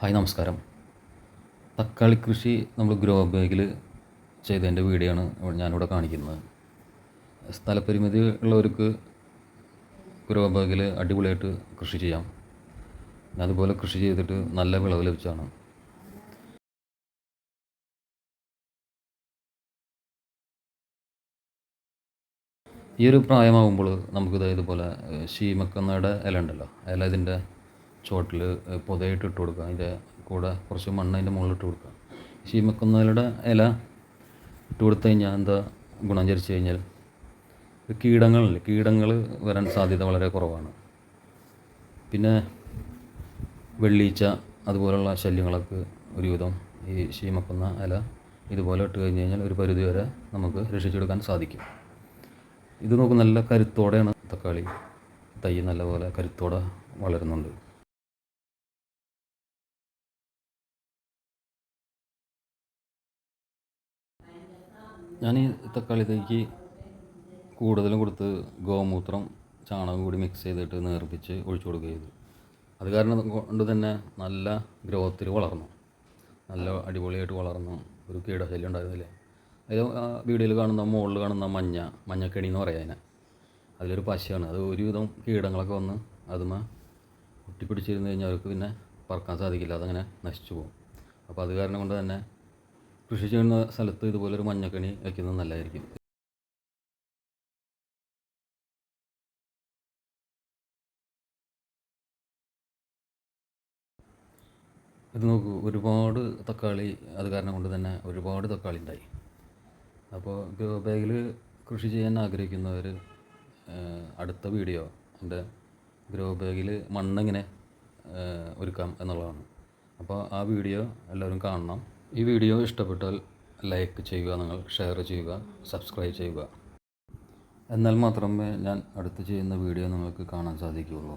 Hi നമസ്കാരം. തക്കാളി കൃഷി നമ്മൾ ഗ്രോ ബാഗിൽ ചെയ്തതിന്റെ വീഡിയോ ആണ് ഞാനിവിടെ കാണിക്കുന്നത്. സ്ഥലപരിമിതി ഉള്ളവർക്ക് ഗ്രോ ബാഗിൽ അടിപൊളിയായിട്ട് കൃഷി ചെയ്യാം. അതുപോലെ കൃഷി ചെയ്തിട്ട് നല്ല വിളവ് ലഭിച്ചാണ് ഈ ഒരു പ്രായമാകുമ്പോൾ നമുക്കിത് ഇതുപോലെ ശീമക്കന്നയുടെ ഇല ഉണ്ടല്ലോ ഇല ഇതിന്റെ ചുവട്ടിൽ പൊതയായിട്ട് ഇട്ട് കൊടുക്കുക. അതിന്റെ കൂടെ കുറച്ച് മണ്ണ് അതിന്റെ മുകളിൽ ഇട്ട് കൊടുക്കുക ശീമക്കന്നയുടെ ഇല ഇട്ട് കൊടുത്തു കഴിഞ്ഞാൽ എന്താ ഗുണം ചരിച്ചു കഴിഞ്ഞാൽ ഈ കീടങ്ങളില്ലേ കീടങ്ങൾ വരാൻ സാധ്യത വളരെ കുറവാണ്. പിന്നെ വെള്ളീച്ച അതുപോലുള്ള ശല്യങ്ങളൊക്കെ ഒരുവിധം ഈ ശീമക്കുന്ന ഇല ഇതുപോലെ ഇട്ട് കഴിഞ്ഞ് കഴിഞ്ഞാൽ ഒരു പരിധി വരെ നമുക്ക് രക്ഷിച്ചെടുക്കാൻ സാധിക്കും. ഇത് നോക്ക് നല്ല കരുത്തോടെയാണ് തക്കാളി തൈ നല്ലപോലെ കരുത്തോടെ വളരുന്നുണ്ട്. ഞാൻ ഈ തക്കാളിത്തേക്ക് തൈക്ക് കൂടുതലും കൊടുത്ത് ഗോമൂത്രം ചാണകം കൂടി മിക്സ് ചെയ്തിട്ട് നേർപ്പിച്ച് ഒഴിച്ചു കൊടുക്കുക ചെയ്തു. അത് കാരണം കൊണ്ട് തന്നെ നല്ല ഗ്രോത്തിൽ വളർന്നു. നല്ല അടിപൊളിയായിട്ട് വളർന്നു. ഒരു കീടശല്യം ഉണ്ടായിരുന്നില്ല? അതിൽ വീഡിയോയിൽ കാണുന്ന മുകളിൽ കാണുന്ന മഞ്ഞ മഞ്ഞക്കെണി എന്ന് പറയാം അതിനെ. അതിലൊരു പശയാണ്. അത് ഒരുവിധം കീടങ്ങളൊക്കെ വന്ന് അതുമ ഒട്ടിപ്പിടിച്ചിരുന്ന് കഴിഞ്ഞാൽ അവർക്ക് പിന്നെ പറക്കാൻ സാധിക്കില്ല. അതങ്ങനെ നശിച്ചു പോകും. അപ്പോൾ അത് കാരണം കൊണ്ട് തന്നെ കൃഷി ചെയ്യുന്ന സ്ഥലത്ത് ഇതുപോലെ ഒരു മഞ്ഞക്കണി വയ്ക്കുന്നത് നല്ലതായിരിക്കും. ഇത് നോക്കൂ ഒരുപാട് തക്കാളി അത് കാരണം കൊണ്ട് തന്നെ ഒരുപാട് തക്കാളി ഉണ്ടായി. അപ്പോൾ ഗ്രോ ബാഗിൽ കൃഷി ചെയ്യാൻ ആഗ്രഹിക്കുന്നവർ അടുത്ത വീഡിയോ എന്റെ ഗ്രോ ബാഗിൽ മണ്ണെങ്ങനെ ഒരുക്കാം എന്നുള്ളതാണ്. അപ്പോൾ ആ വീഡിയോ എല്ലാവരും കാണണം. ഈ വീഡിയോ ഇഷ്ടപ്പെട്ടാൽ ലൈക്ക് ചെയ്യുക നിങ്ങൾ ഷെയർ ചെയ്യുക സബ്സ്ക്രൈബ് ചെയ്യുക. എന്നാൽ മാത്രമേ ഞാൻ അടുത്ത് ചെയ്യുന്ന വീഡിയോ നിങ്ങൾക്ക് കാണാൻ സാധിക്കുകയുള്ളൂ.